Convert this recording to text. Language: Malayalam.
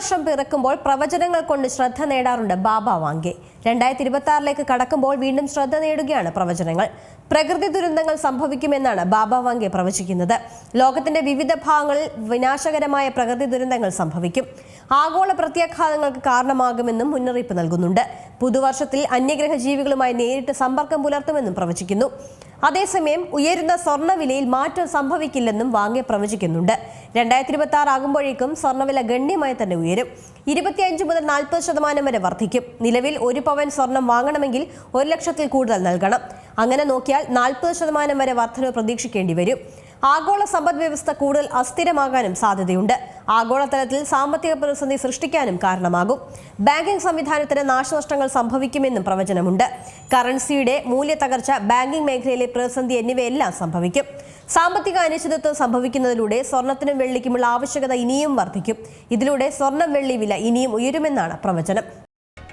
പുതുവർഷം പിറക്കുമ്പോൾ പ്രവചനങ്ങൾ കൊണ്ട് ശ്രദ്ധ നേടാറുണ്ട് ബാബ വാങ്കെ. രണ്ടായിരത്തി ഇരുപത്തി ആറിലേക്ക് കടക്കുമ്പോൾ വീണ്ടും ശ്രദ്ധ നേടുകയാണ് പ്രവചനങ്ങൾ. പ്രകൃതി ദുരന്തങ്ങൾ സംഭവിക്കുമെന്നാണ് ബാബ വാങ്കെ പ്രവചിക്കുന്നത്. ലോകത്തിന്റെ വിവിധ ഭാഗങ്ങളിൽ വിനാശകരമായ പ്രകൃതി ദുരന്തങ്ങൾ സംഭവിക്കും. ആഗോള പ്രത്യാഘാതങ്ങൾക്ക് കാരണമാകുമെന്നും മുന്നറിയിപ്പ് നൽകുന്നുണ്ട്. പുതുവർഷത്തിൽ അന്യഗ്രഹ ജീവികളുമായി നേരിട്ട് സമ്പർക്കം പുലർത്തുമെന്നും പ്രവചിക്കുന്നു. അതേസമയം ഉയരുന്ന സ്വർണവിലയിൽ മാറ്റം സംഭവിക്കില്ലെന്നും വാങ്ങെ പ്രവചിക്കുന്നുണ്ട്. രണ്ടായിരത്തി ഇരുപത്തി ആറ് ആകുമ്പോഴേക്കും സ്വർണവില ഗണ്യമായി തന്നെ ഉയരും. ഇരുപത്തിയഞ്ച് മുതൽ നാൽപ്പത് ശതമാനം വരെ വർദ്ധിക്കും. നിലവിൽ ഒരു പവൻ സ്വർണം വാങ്ങണമെങ്കിൽ ഒരു ലക്ഷത്തിൽ കൂടുതൽ നൽകണം. അങ്ങനെ നോക്കിയാൽ നാൽപ്പത് ശതമാനം വരെ വർധനവ് പ്രതീക്ഷിക്കേണ്ടി വരും. ആഗോള സമ്പദ് വ്യവസ്ഥ കൂടുതൽ അസ്ഥിരമാകാനും സാധ്യതയുണ്ട്. ആഗോളതലത്തിൽ സാമ്പത്തിക പ്രതിസന്ധി സൃഷ്ടിക്കാനും കാരണമാകും. ബാങ്കിംഗ് സംവിധാനത്തിന് നാശനഷ്ടങ്ങൾ സംഭവിക്കുമെന്നും പ്രവചനമുണ്ട്. കറൻസിയുടെ മൂല്യത്തകർച്ച ബാങ്കിംഗ് മേഖലയിലെ പ്രതിസന്ധി എന്നിവയെല്ലാം സംഭവിക്കും. സാമ്പത്തിക അനിശ്ചിതത്വം സംഭവിക്കുന്നതിലൂടെ സ്വർണത്തിനും വെള്ളിക്കുമുള്ള ആവശ്യകത ഇനിയും വർദ്ധിക്കും ഇതിലൂടെ സ്വർണം വെള്ളി വില ഇനിയും ഉയരുമെന്നാണ് പ്രവചനം.